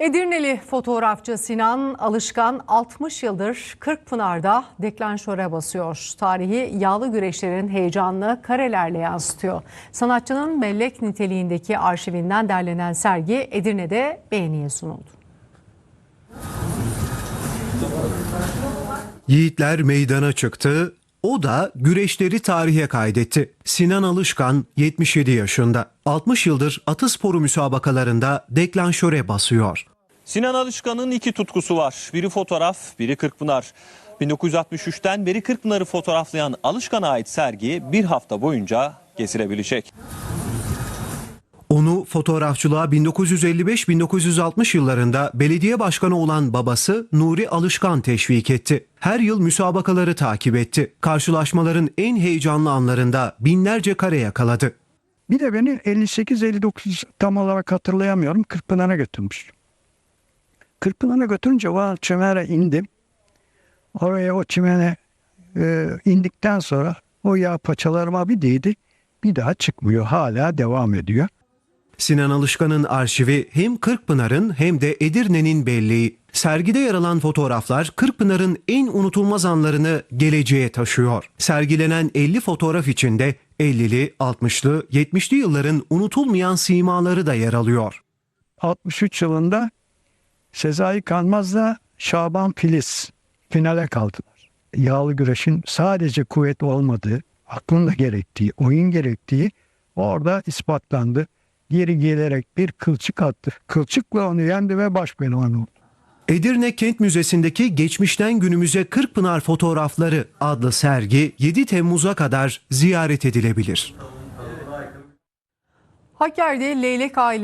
Edirneli fotoğrafçı Sinan Alışkan 60 yıldır Kırkpınar'da deklanşöre basıyor. Tarihi yağlı güreşlerin heyecanını karelerle yansıtıyor. Sanatçının bellek niteliğindeki arşivinden derlenen sergi Edirne'de beğeniye sunuldu. Yiğitler meydana çıktı. O da güreşleri tarihe kaydetti. Sinan Alışkan 77 yaşında. 60 yıldır atı sporu müsabakalarında deklanşöre basıyor. Sinan Alışkan'ın iki tutkusu var. Biri fotoğraf, biri Kırkpınar. 1963'ten beri Kırkpınar'ı fotoğraflayan Alışkan'a ait sergi bir hafta boyunca gezilebilecek. Onu fotoğrafçılığa 1955-1960 yıllarında belediye başkanı olan babası Nuri Alışkan teşvik etti. Her yıl müsabakaları takip etti. Karşılaşmaların en heyecanlı anlarında binlerce kare yakaladı. Bir de beni 58-59 tam olarak hatırlayamıyorum Kırkpınar'a götürmüş. Kırkpınar'a götürünce o çimene indim. Oraya o çimene e, indikten sonra o yağ paçalarıma bir değdi. Bir daha çıkmıyor. Hala devam ediyor. Sinan Alışkan'ın arşivi hem Kırkpınar'ın hem de Edirne'nin belleği. Sergide yer alan fotoğraflar Kırkpınar'ın en unutulmaz anlarını geleceğe taşıyor. Sergilenen 50 fotoğraf içinde 50'li, 60'lı, 70'li yılların unutulmayan simaları da yer alıyor. 63 yılında Sezai Kanmaz'la Şaban Filiz finale kaldılar. Yağlı güreşin sadece kuvvet olmadığı, aklın da gerektiği, oyun gerektiği orada ispatlandı. Geri gelerek bir kılçık attı. Kılçıkla onu yendi ve baş pehlivan oldu. Edirne Kent Müzesi'ndeki Geçmişten Günümüze Kırkpınar Fotoğrafları adlı sergi 7 Temmuz'a kadar ziyaret edilebilir. Hakkari'de Leylek ailesi